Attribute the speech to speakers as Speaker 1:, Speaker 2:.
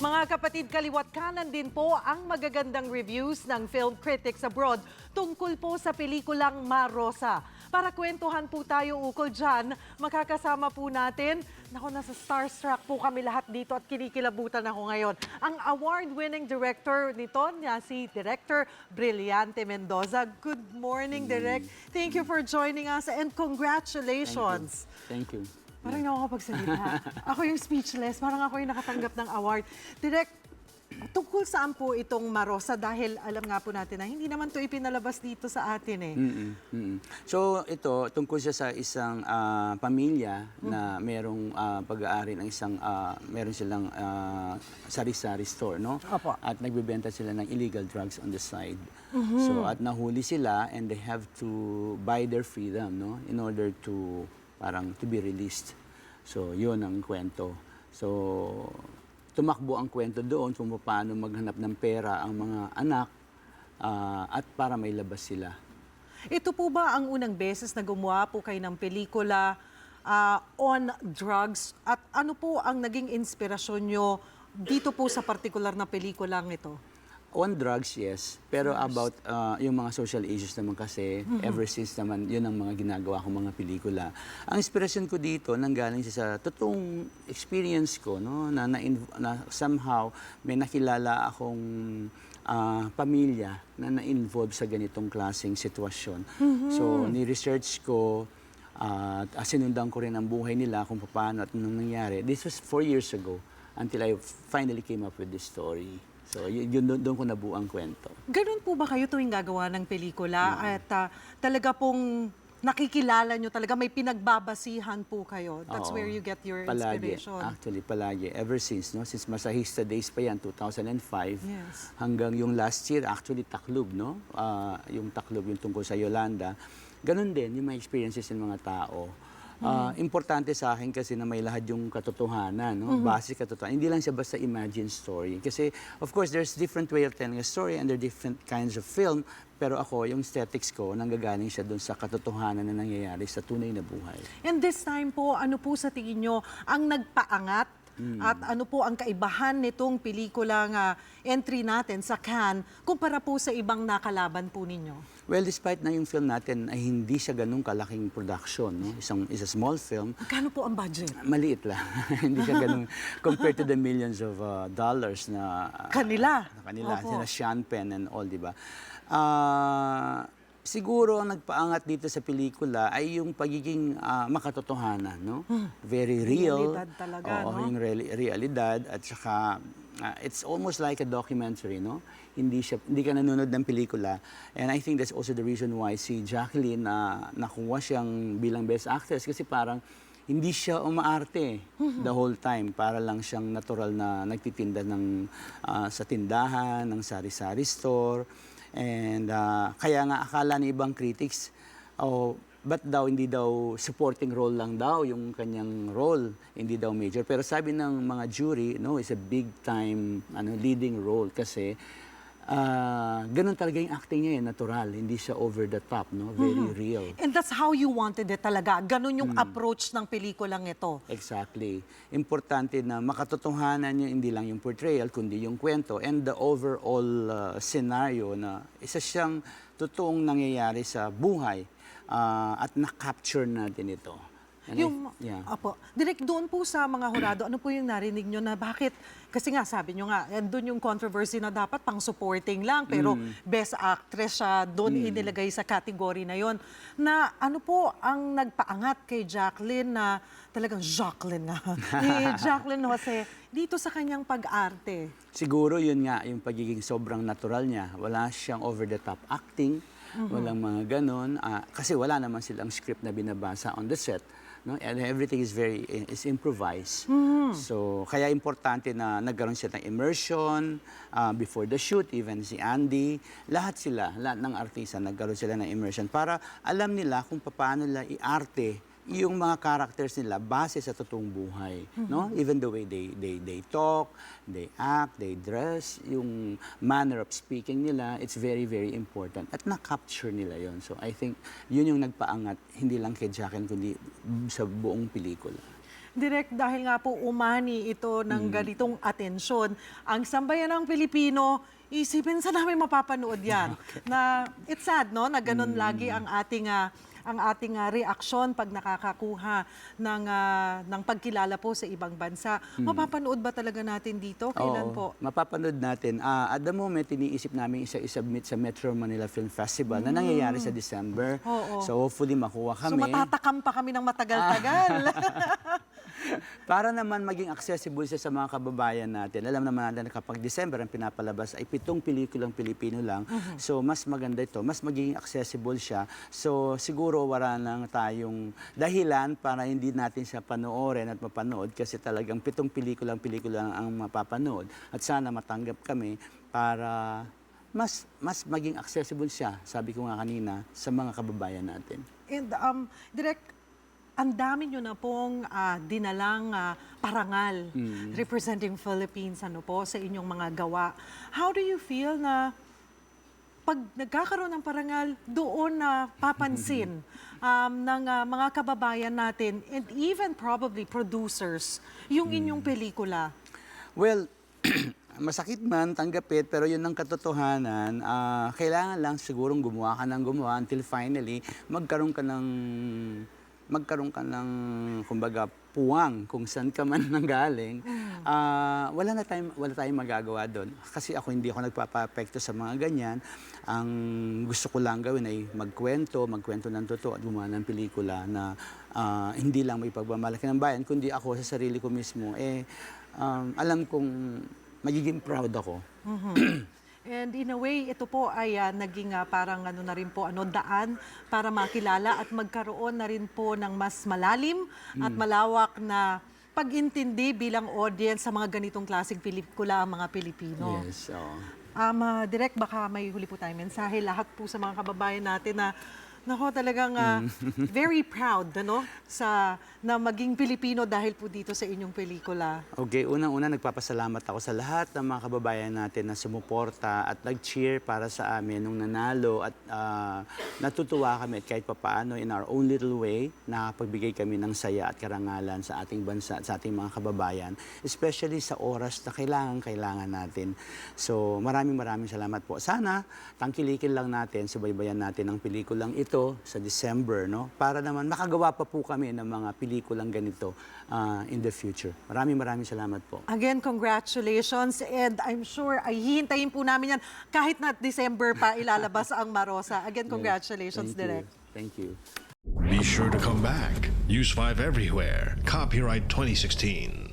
Speaker 1: Mga kapatid, kaliwat kanan din po ang magagandang reviews ng film critics abroad tungkol po sa pelikulang Marosa. Para kwentuhan po tayo ukol dyan, makakasama po natin, naku, nasa starstruck po kami lahat dito at kinikilabutan ako ngayon. Ang award-winning director nito, niya si Director Brillante Mendoza. Good morning, Direct. Thank you for joining us and congratulations.
Speaker 2: Thank you.
Speaker 1: Parang nakakapagsalita. ako yung speechless. Parang ako yung nakatanggap ng award. Direct, tungkol saan po itong Marosa? Dahil alam nga po natin na hindi naman to ipinalabas dito sa atin eh.
Speaker 2: Mm-mm, mm-mm. So ito, tungkol siya sa isang ah, pamilya na merong ah, pag-aari ng isang, ah, meron silang ah, sari-sari store, no?
Speaker 1: Opo.
Speaker 2: At nagbebenta sila ng illegal drugs on the side. So at nahuli sila and they have to buy their freedom, no? In order to, parang, to be released. So yun ang kwento. So tumakbo ang kwento doon kung paano maghanap ng pera ang mga anak ah, at para may labas sila.
Speaker 1: Ito po ba ang unang beses na gumawa po kayo ng pelikula ah, on drugs? At ano po ang naging inspirasyon nyo dito po sa partikular na pelikulang ito?
Speaker 2: On drugs, yes. Pero about uh, yung mga social issues naman kasi, ever since naman, yun ang mga ginagawa kong mga pelikula. Ang inspiration ko dito, nanggaling sa totoong experience ko, no? na, na, na somehow may nakilala akong ah, pamilya na na-involve sa ganitong klaseng sitwasyon. So, ni-research ko, at uh, sinundan ko rin ang buhay nila kung paano at anong nangyari. This was four years ago until I finally came up with this story. So, yun, yun doon, ko nabuo ang kwento.
Speaker 1: Ganun po ba kayo tuwing gagawa ng pelikula at ah, talaga pong nakikilala nyo talaga may pinagbabasihan po kayo. That's
Speaker 2: Oo.
Speaker 1: where you get your
Speaker 2: palagi,
Speaker 1: inspiration.
Speaker 2: Actually, palagi. Ever since, no? Since Masahista days pa yan, 2005,
Speaker 1: Yes.
Speaker 2: hanggang yung last year, actually, Taklob, no? Ah, yung Taklob, yung tungkol sa Yolanda. Ganun din, yung mga experiences ng mga tao. Ah, Importante sa akin kasi na may lahat yung katotohanan, no? Basic katotohanan. Hindi lang siya basta imagine story. Kasi, of course, there's different way of telling a story and there are different kinds of film. Pero ako, yung aesthetics ko, nanggagaling siya dun sa katotohanan na nangyayari sa tunay na buhay.
Speaker 1: And this time po, ano po sa tingin nyo ang nagpaangat at ano po ang kaibahan nitong pelikulang ah, entry natin sa Cannes kumpara po sa ibang nakalaban po ninyo?
Speaker 2: Well, despite na yung film natin ay hindi siya ganun kalaking production, no? Isang is a small film,
Speaker 1: Magkano po ang budget?
Speaker 2: maliit lang. hindi siya ganun compared to the millions of uh, dollars na uh,
Speaker 1: Kanila.
Speaker 2: na kanila,
Speaker 1: Opo.
Speaker 2: sina Sean Penn and all, di ba? Ah, siguro ang nagpaangat dito sa pelikula ay yung pagiging ah, makatotohanan, no? Very real.
Speaker 1: Hmm. Realidad talaga,
Speaker 2: Oo,
Speaker 1: no?
Speaker 2: yung reali- realidad at saka ah, it's almost like a documentary, no? Hindi siya hindi ka nanonood ng pelikula. And I think that's also the reason why si Jacqueline na nakuha siyang bilang best actress kasi parang hindi siya umaarte
Speaker 1: Mm-hmm.
Speaker 2: the whole time. Para lang siyang natural na nagtitinda ng ah, sa tindahan, ng sari-sari store. And ah, kaya nga akala ng ibang critics, oh, ba't daw hindi daw supporting role lang daw yung kanyang role, hindi daw major. Pero sabi ng mga jury, no, it's a big time ano leading role kasi ah, ganun talaga yung acting niya, eh, natural, hindi siya over the top, no, very real.
Speaker 1: And that's how you wanted it talaga. Ganun yung
Speaker 2: Hmm.
Speaker 1: approach ng pelikulang ito.
Speaker 2: Exactly. Importante na makatotohanan niya hindi lang yung portrayal, kundi yung kwento and the overall uh, scenario na isa siyang totoong nangyayari sa buhay uh, at na-capture natin ito. And I-
Speaker 1: Yung,
Speaker 2: yeah.
Speaker 1: Apo, direct doon po sa mga hurado, ano po yung narinig nyo na bakit, kasi nga sabi nyo nga, doon yung controversy na dapat pang supporting lang, pero
Speaker 2: Mm.
Speaker 1: best actress siya, doon inilagay sa category na yon Na ano po ang nagpaangat kay Jacqueline na talagang Jacqueline nga, ni Jacqueline Jose, dito sa kanyang pag-arte.
Speaker 2: Siguro yun nga, yung pagiging sobrang natural niya. Wala siyang over-the-top acting, walang mga ganon. ah, kasi wala naman silang script na binabasa on the set. No? And everything is very is improvised. So, kaya importante na nagkaroon siya ng immersion ah, before the shoot, even si Andy. Lahat sila, lahat ng artista, nagkaroon sila ng immersion para alam nila kung paano nila i-arte yung mga characters nila base sa totoong buhay, no? Even the way they they they talk, they act, they dress, yung manner of speaking nila, it's very very important at na-capture nila yon. So I think yun yung nagpaangat hindi lang kay Jacqueline kundi sa buong pelikula.
Speaker 1: Direct dahil nga po umani ito ng
Speaker 2: Mm.
Speaker 1: ganitong atensyon, ang sambayan ng Pilipino, isipin sa namin mapapanood yan. Na it's sad no na ganun
Speaker 2: Mm.
Speaker 1: lagi ang ating ah, ang ating ah, reaksyon pag nakakakuha ng ah, ng pagkilala po sa ibang bansa. Mapapanood ba talaga natin dito? Kailan.
Speaker 2: Oo,
Speaker 1: po?
Speaker 2: Mapapanood natin. Ah, at the moment, iniisip namin isa isubmit sa Metro Manila Film Festival na nangyayari sa December.
Speaker 1: Mm. Oo.
Speaker 2: So hopefully makuha
Speaker 1: So
Speaker 2: kami.
Speaker 1: matatakam pa kami ng matagal-tagal.
Speaker 2: Para naman maging accessible siya sa mga kababayan natin. Alam naman natin na kapag December ang pinapalabas ay pitong pelikulang Pilipino lang.
Speaker 1: Mhm.
Speaker 2: So mas maganda ito, mas magiging accessible siya. So siguro wala nang tayong dahilan para hindi natin siya panoorin at mapanood kasi talagang pitong pelikulang pelikula lang ang mapapanood. At sana matanggap kami para mas mas maging accessible siya, sabi ko nga kanina, sa mga kababayan natin.
Speaker 1: And um, direct, ang dami nyo na pong ah, dinalang ah, parangal representing Philippines ano po sa inyong mga gawa. How do you feel na pag nagkakaroon ng parangal, doon na papansin um, ng ah, mga kababayan natin and even probably producers yung inyong pelikula?
Speaker 2: Well, masakit man tanggapit, pero yun ang katotohanan. Ah, kailangan lang sigurong gumawa ka ng gumawa until finally magkaroon ka ng magkaroon ka ng kumbaga puwang kung saan ka man nanggaling. Ah, wala na tayong wala tayong magagawa doon. Kasi ako hindi ako nagpapapekto sa mga ganyan. Ang gusto ko lang gawin ay magkwento, magkwento ng totoo at gumawa ng pelikula na ah, hindi lang may pagmamalaki ng bayan, kundi ako sa sarili ko mismo eh um, alam kong magiging proud ako.
Speaker 1: And in a way, ito po ay ah, naging ah, parang ano na rin po, ano, daan para makilala at magkaroon na rin po ng mas malalim at malawak na pag-intindi bilang audience sa mga ganitong klaseng pelikula ang mga Pilipino.
Speaker 2: Yes, oo.
Speaker 1: Um, ah, direct, baka may huli po tayong mensahe. Lahat po sa mga kababayan natin na Nako, talagang ah, very proud ano, sa, na maging Pilipino dahil po dito sa inyong pelikula.
Speaker 2: Okay, unang-una nagpapasalamat ako sa lahat ng mga kababayan natin na sumuporta at nag-cheer para sa amin nung nanalo at ah, natutuwa kami at kahit papaano in our own little way nakapagbigay kami ng saya at karangalan sa ating bansa at sa ating mga kababayan, especially sa oras na kailangan-kailangan natin. So maraming maraming salamat po. Sana tangkilikin lang natin, subaybayan natin ang pelikulang ito sa December, no? Para naman makagawa pa po kami ng mga pelikulang ganito ah, in the future. Maraming maraming salamat po.
Speaker 1: Again, congratulations and I'm sure ay hihintayin po namin yan kahit na December pa ilalabas ang Marosa. Again, congratulations,
Speaker 2: Thank you.
Speaker 1: Direk.
Speaker 2: Thank you.
Speaker 3: Be sure to come back. Use 5 everywhere. Copyright 2016.